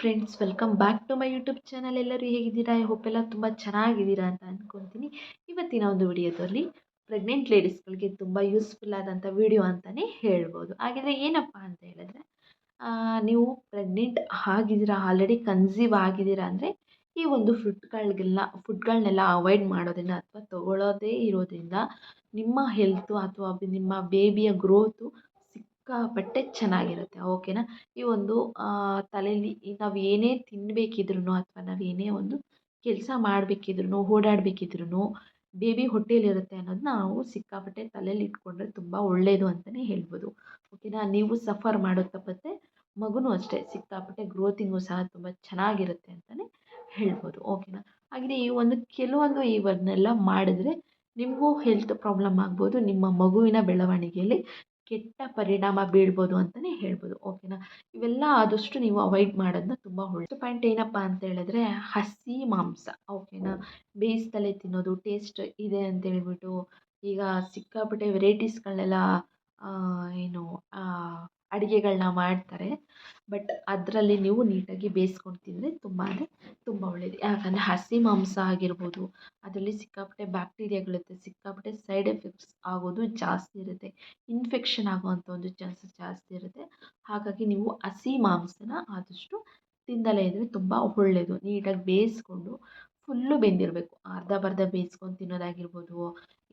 Friends welcome back to my YouTube channel ಎಲ್ಲರೂ ಹೇಗಿದ್ದೀರಾ? I hope ಎಲ್ಲ ತುಂಬ ಚೆನ್ನಾಗಿದ್ದೀರಾ ಅಂತ ಅಂದ್ಕೊತೀನಿ ಇವತ್ತಿನ ಒಂದು ವಿಡಿಯೋದಲ್ಲಿ ಪ್ರೆಗ್ನೆಂಟ್ ಲೇಡೀಸ್ಗಳಿಗೆ ತುಂಬ ಯೂಸ್ಫುಲ್ ಆದಂಥ ವಿಡಿಯೋ ಅಂತಲೇ ಹೇಳ್ಬೋದು. ಹಾಗಿದ್ರೆ ಏನಪ್ಪ ಅಂತ ಹೇಳಿದ್ರೆ ನೀವು ಪ್ರೆಗ್ನೆಂಟ್ ಆಗಿದ್ದೀರಾ ಆಲ್ರೆಡಿ ಕನ್ಸೀವ್ ಆಗಿದ್ದೀರಾ ಅಂದರೆ ಈ ಒಂದು ಫುಡ್ಗಳಿಗೆಲ್ಲ ಫುಡ್ಗಳನ್ನೆಲ್ಲ ಅವಾಯ್ಡ್ ಮಾಡೋದ್ರಿಂದ ಅಥವಾ ತಗೊಳ್ಳೋದೇ ಇರೋದ್ರಿಂದ ನಿಮ್ಮ ಹೆಲ್ತು ಅಥವಾ ನಿಮ್ಮ ಬೇಬಿಯ ಗ್ರೋತು ಸಿಕ್ಕಾಪಟ್ಟೆ ಚೆನ್ನಾಗಿರುತ್ತೆ, ಓಕೆನಾ? ಈ ಒಂದು ತಲೆಯಲ್ಲಿ ನಾವು ಏನೇ ತಿನ್ನಬೇಕಿದ್ರೂ ಅಥವಾ ನಾವು ಏನೇ ಒಂದು ಕೆಲಸ ಮಾಡಬೇಕಿದ್ರೂ ಓಡಾಡಬೇಕಿದ್ರೂ ಬೇಬಿ ಹೊಟ್ಟೇಲಿರುತ್ತೆ ಅನ್ನೋದನ್ನ ನಾವು ಸಿಕ್ಕಾಪಟ್ಟೆ ತಲೆಯಲ್ಲಿ ಇಟ್ಕೊಂಡ್ರೆ ತುಂಬ ಒಳ್ಳೆಯದು ಅಂತಲೇ ಹೇಳ್ಬೋದು, ಓಕೆನಾ? ನೀವು ಸಫರ್ ಮಾಡೋ ತಪ್ಪತ್ತೆ, ಮಗುನೂ ಅಷ್ಟೇ, ಸಿಕ್ಕಾಪಟ್ಟೆ ಗ್ರೋತಿಂಗು ಸಹ ತುಂಬ ಚೆನ್ನಾಗಿರುತ್ತೆ ಅಂತಲೇ ಹೇಳ್ಬೋದು, ಓಕೆನಾ? ಹಾಗೆಯೇ ಈ ಒಂದು ಕೆಲವೊಂದು ಇವನ್ನೆಲ್ಲ ಮಾಡಿದ್ರೆ ನಿಮಗೂ ಹೆಲ್ತ್ ಪ್ರಾಬ್ಲಮ್ ಆಗ್ಬೋದು, ನಿಮ್ಮ ಮಗುವಿನ ಬೆಳವಣಿಗೆಯಲ್ಲಿ ಕೆಟ್ಟ ಪರಿಣಾಮ ಬೀಳ್ಬೋದು ಅಂತಲೇ ಹೇಳ್ಬೋದು ಓಕೆನಾ ಇವೆಲ್ಲ ಆದಷ್ಟು ನೀವು ಅವಾಯ್ಡ್ ಮಾಡೋದನ್ನ ತುಂಬ ಒಳ್ಳೆ ಪಾಯಿಂಟ್ ಏನಪ್ಪ ಅಂತ ಹೇಳಿದ್ರೆ, ಹಸಿ ಮಾಂಸ ಓಕೆನಾ ಬೇಯಿಸ್ದಲೇ ತಿನ್ನೋದು ಟೇಸ್ಟ್ ಇದೆ ಅಂತ ಹೇಳ್ಬಿಟ್ಟು ಈಗ ಸಿಕ್ಕಾಪಟ್ಟೆ ವೆರೈಟೀಸ್ಗಳನ್ನೆಲ್ಲ ಏನು ಅಡುಗೆಗಳನ್ನ ಮಾಡ್ತಾರೆ. ಬಟ್ ಅದರಲ್ಲಿ ನೀವು ನೀಟಾಗಿ ಬೇಯಿಸ್ಕೊಂಡು ತಿಂದರೆ ತುಂಬ ಅಂದರೆ ತುಂಬ ಒಳ್ಳೆಯದು ಯಾಕಂದರೆ ಹಸಿ ಮಾಂಸ ಆಗಿರ್ಬೋದು, ಅದರಲ್ಲಿ ಸಿಕ್ಕಾಪಟ್ಟೆ ಬ್ಯಾಕ್ಟೀರಿಯಾಗಳಿರುತ್ತೆ. ಸಿಕ್ಕಾಪಟ್ಟೆ ಸೈಡ್ ಎಫೆಕ್ಟ್ಸ್ ಆಗೋದು ಜಾಸ್ತಿ ಇರುತ್ತೆ. ಇನ್ಫೆಕ್ಷನ್ ಆಗುವಂಥ ಒಂದು ಚಾನ್ಸಸ್ ಜಾಸ್ತಿ ಇರುತ್ತೆ. ಹಾಗಾಗಿ ನೀವು ಹಸಿ ಮಾಂಸನ ಆದಷ್ಟು ತಿಂದಲೇ ಇದ್ದರೆ ತುಂಬ ಒಳ್ಳೆಯದು ನೀಟಾಗಿ ಬೇಯಿಸ್ಕೊಂಡು ಫುಲ್ಲು ಬೆಂದಿರಬೇಕು. ಅರ್ಧ ಬರ್ಧ ಬೇಯಿಸ್ಕೊಂಡು ತಿನ್ನೋದಾಗಿರ್ಬೋದು,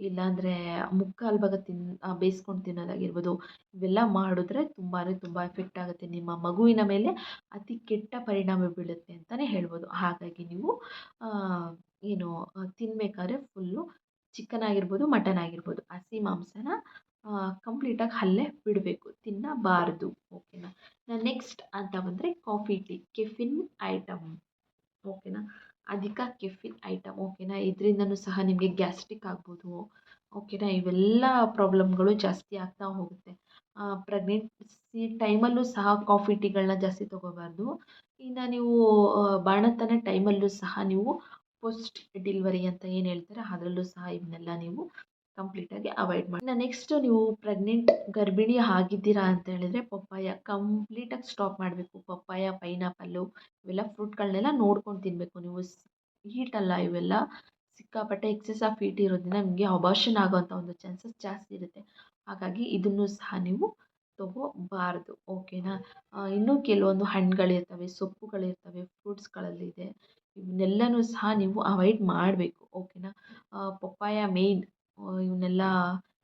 ಇಲ್ಲಾಂದರೆ ಮುಕ್ಕಾಲು ಭಾಗ ತಿನ್ ಬೇಯಿಸ್ಕೊಂಡು ತಿನ್ನೋದಾಗಿರ್ಬೋದು, ಇವೆಲ್ಲ ಮಾಡಿದ್ರೆ ತುಂಬ ತುಂಬ ಎಫೆಕ್ಟ್ ಆಗುತ್ತೆ. ನಿಮ್ಮ ಮಗುವಿನ ಮೇಲೆ ಅತಿ ಕೆಟ್ಟ ಪರಿಣಾಮ ಬೀಳುತ್ತೆ ಅಂತಲೇ ಹೇಳ್ಬೋದು. ಹಾಗಾಗಿ ನೀವು ಏನು ತಿನ್ನಬೇಕಾದ್ರೆ ಫುಲ್ಲು ಚಿಕನ್ ಆಗಿರ್ಬೋದು ಮಟನ್ ಆಗಿರ್ಬೋದು ಹಸಿ ಮಾಂಸನ ಕಂಪ್ಲೀಟಾಗಿ ಅಲ್ಲೇ ಬಿಡಬೇಕು. ತಿನ್ನಬಾರ್ದು, ಓಕೆನಾ? ನೆಕ್ಸ್ಟ್ ಅಂತ ಬಂದರೆ ಕಾಫಿ ಟೀ ಕೆಫಿನ್ ಐಟಮ್ ಓಕೆನಾ? ಅಧಿಕ ಕೆಫಿನ್ ಐಟಮ್ ಓಕೆನಾ ಇದರಿಂದನೂ ಸಹ ನಿಮಗೆ ಗ್ಯಾಸ್ಟ್ರಿಕ್ ಆಗ್ಬೋದು ಓಕೆನಾ ಇವೆಲ್ಲ ಪ್ರಾಬ್ಲಮ್ಗಳು ಜಾಸ್ತಿ ಆಗ್ತಾ ಹೋಗುತ್ತೆ. ಪ್ರೆಗ್ನೆನ್ಸಿ ಟೈಮಲ್ಲೂ ಸಹ ಕಾಫಿ ಟೀಗಳನ್ನ ಜಾಸ್ತಿ ತೊಗೋಬಾರ್ದು. ಇನ್ನು ನೀವು ಬಾಣಂತನ ಟೈಮಲ್ಲೂ ಸಹ ನೀವು ಪೋಸ್ಟ್ ಡಿಲ್ವರಿ ಅಂತ ಏನು ಹೇಳ್ತಾರೆ, ಅದರಲ್ಲೂ ಸಹ ಇವನ್ನೆಲ್ಲ ನೀವು ಕಂಪ್ಲೀಟಾಗಿ ಅವಾಯ್ಡ್ ಮಾಡಿ. ಇನ್ನು ನೆಕ್ಸ್ಟು ನೀವು ಪ್ರೆಗ್ನೆಂಟ್ ಗರ್ಭಿಣಿ ಆಗಿದ್ದೀರಾ ಅಂತ ಹೇಳಿದರೆ ಪಪ್ಪಾಯ ಕಂಪ್ಲೀಟಾಗಿ ಸ್ಟಾಪ್ ಮಾಡಬೇಕು. ಪಪ್ಪಾಯ ಪೈನಾಪಲ್ಲು ಇವೆಲ್ಲ ಫ್ರೂಟ್ಗಳನ್ನೆಲ್ಲ ನೋಡ್ಕೊಂಡು ತಿನ್ನಬೇಕು ನೀವು ಹೀಟ್ ಅಲ್ಲ, ಇವೆಲ್ಲ ಸಿಕ್ಕಾಪಟ್ಟೆ ಎಕ್ಸೆಸ್ ಆಫ್ ಹೀಟ್ ಇರೋದ್ರಿಂದ ನಿಮಗೆ ಅಬಾರ್ಷನ್ ಆಗೋವಂಥ ಒಂದು ಚಾನ್ಸಸ್ ಜಾಸ್ತಿ ಇರುತ್ತೆ. ಹಾಗಾಗಿ ಇದನ್ನು ಸಹ ನೀವು ತಗೋಬಾರ್ದು. ಓಕೆನಾ ಇನ್ನೂ ಕೆಲವೊಂದು ಹಣ್ಣುಗಳಿರ್ತವೆ ಸೊಪ್ಪುಗಳಿರ್ತವೆ ಫ್ರೂಟ್ಸ್ಗಳಲ್ಲಿದೆ ಇವನ್ನೆಲ್ಲನೂ ಸಹ ನೀವು ಅವಾಯ್ಡ್ ಮಾಡಬೇಕು. ಓಕೆನಾ ಪಪ್ಪಾಯ ಮೇಯ್ನ್ ಇವನ್ನೆಲ್ಲ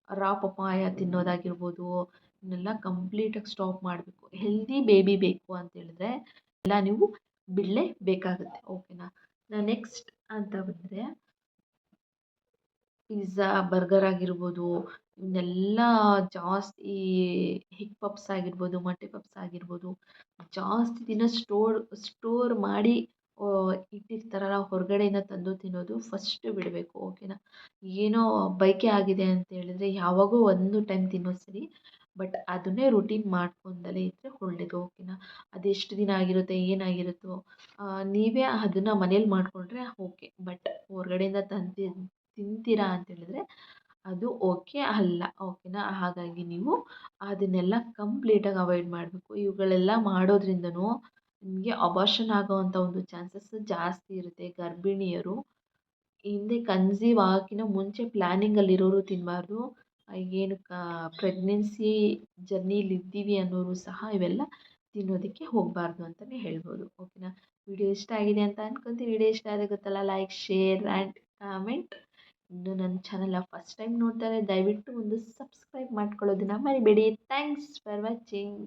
ರಾ ಪಪ್ಪಾಯ ತಿನ್ನೋದಾಗಿರ್ಬೋದು ಇವನ್ನೆಲ್ಲ ಕಂಪ್ಲೀಟಾಗಿ ಸ್ಟಾಪ್ ಮಾಡಬೇಕು. ಹೆಲ್ದಿ ಬೇಬಿ ಬೇಕು ಅಂತ ಹೇಳಿದ್ರೆ ಎಲ್ಲ ನೀವು ಬಿಡಲೇಬೇಕಾಗುತ್ತೆ ಓಕೆನಾ? ನಾ ನೆಕ್ಸ್ಟ್ ಅಂತ ಬಂದರೆ ಪಿಜ್ಜಾ, ಬರ್ಗರ್ ಆಗಿರ್ಬೋದು ಇವನ್ನೆಲ್ಲ ಜಾಸ್ತಿ ಹಿಕ್ ಪಪ್ಸ್ ಆಗಿರ್ಬೋದು, ಮೊಟ್ಟೆ ಪಪ್ಸ್ ಆಗಿರ್ಬೋದು, ಜಾಸ್ತಿ ದಿನ ಸ್ಟೋರ್ ಸ್ಟೋರ್ ಮಾಡಿ ಇಟ್ಟಿರ್ತಾರಲ್ಲ, ಹೊರಗಡೆಯಿಂದ ತಂದು ತಿನ್ನೋದು ಫಸ್ಟ್ ಬಿಡಬೇಕು ಓಕೆನಾ ಏನೋ ಬಯಕೆ ಆಗಿದೆ ಅಂತ ಹೇಳಿದ್ರೆ ಯಾವಾಗೋ ಒಂದು ಟೈಮ್ ತಿನ್ನೋದು ಸರಿ ಬಟ್ ಅದನ್ನೇ ರುಟೀನ್ ಮಾಡ್ಕೊಂಡಲೇ ಇದ್ದರೆ ಒಳ್ಳೆಯದು ಓಕೆನಾ ಅದೆಷ್ಟು ದಿನ ಆಗಿರುತ್ತೆ, ಏನಾಗಿರುತ್ತೋ ನೀವೇ ಅದನ್ನು ಮನೇಲಿ ಮಾಡಿಕೊಂಡ್ರೆ ಓಕೆ ಬಟ್ ಹೊರಗಡೆಯಿಂದ ತಂದು ತಿಂತೀರಾ ಅಂತ ಹೇಳಿದ್ರೆ ಅದು ಓಕೆ ಅಲ್ಲ ಓಕೆನಾ ಹಾಗಾಗಿ ನೀವು ಅದನ್ನೆಲ್ಲ ಕಂಪ್ಲೀಟಾಗಿ ಅವಾಯ್ಡ್ ಮಾಡಬೇಕು. ಇವುಗಳೆಲ್ಲ ಮಾಡೋದ್ರಿಂದನೂ ನಿಮಗೆ ಅಬಾರ್ಷನ್ ಆಗೋವಂಥ ಒಂದು ಚಾನ್ಸಸ್ ಜಾಸ್ತಿ ಇರುತ್ತೆ. ಗರ್ಭಿಣಿಯರು ಹಿಂದೆ ಕನ್ಸೀವ್ ಆಗಿನ ಮುಂಚೆ ಪ್ಲ್ಯಾನಿಂಗಲ್ಲಿರೋರು ತಿನ್ನಬಾರ್ದು ಏನು ಪ್ರೆಗ್ನೆನ್ಸಿ ಜರ್ನಿಲಿ ಇದ್ದೀವಿ ಅನ್ನೋರು ಸಹ ಇವೆಲ್ಲ ತಿನ್ನೋದಕ್ಕೆ ಹೋಗಬಾರ್ದು ಅಂತಲೇ ಹೇಳ್ಬೋದು. ಓಕೆನಾ ವಿಡಿಯೋ ಇಷ್ಟ ಆಗಿದೆ ಅಂತ ಅನ್ಕೊತೀನಿ. ವಿಡಿಯೋ ಇಷ್ಟ ಆದರೆ ಗೊತ್ತಲ್ಲ ಲೈಕ್ ಶೇರ್ ಆ್ಯಂಡ್ ಕಾಮೆಂಟ್ ಇನ್ನು ನನ್ನ ಚಾನಲ್ನ ಫಸ್ಟ್ ಟೈಮ್ ನೋಡ್ತಾರೆ, ದಯವಿಟ್ಟು ಒಂದು ಸಬ್ಸ್ಕ್ರೈಬ್ ಮಾಡ್ಕೊಳ್ಳೋದನ್ನ ಮರಿಬೇಡಿ. Thanks for watching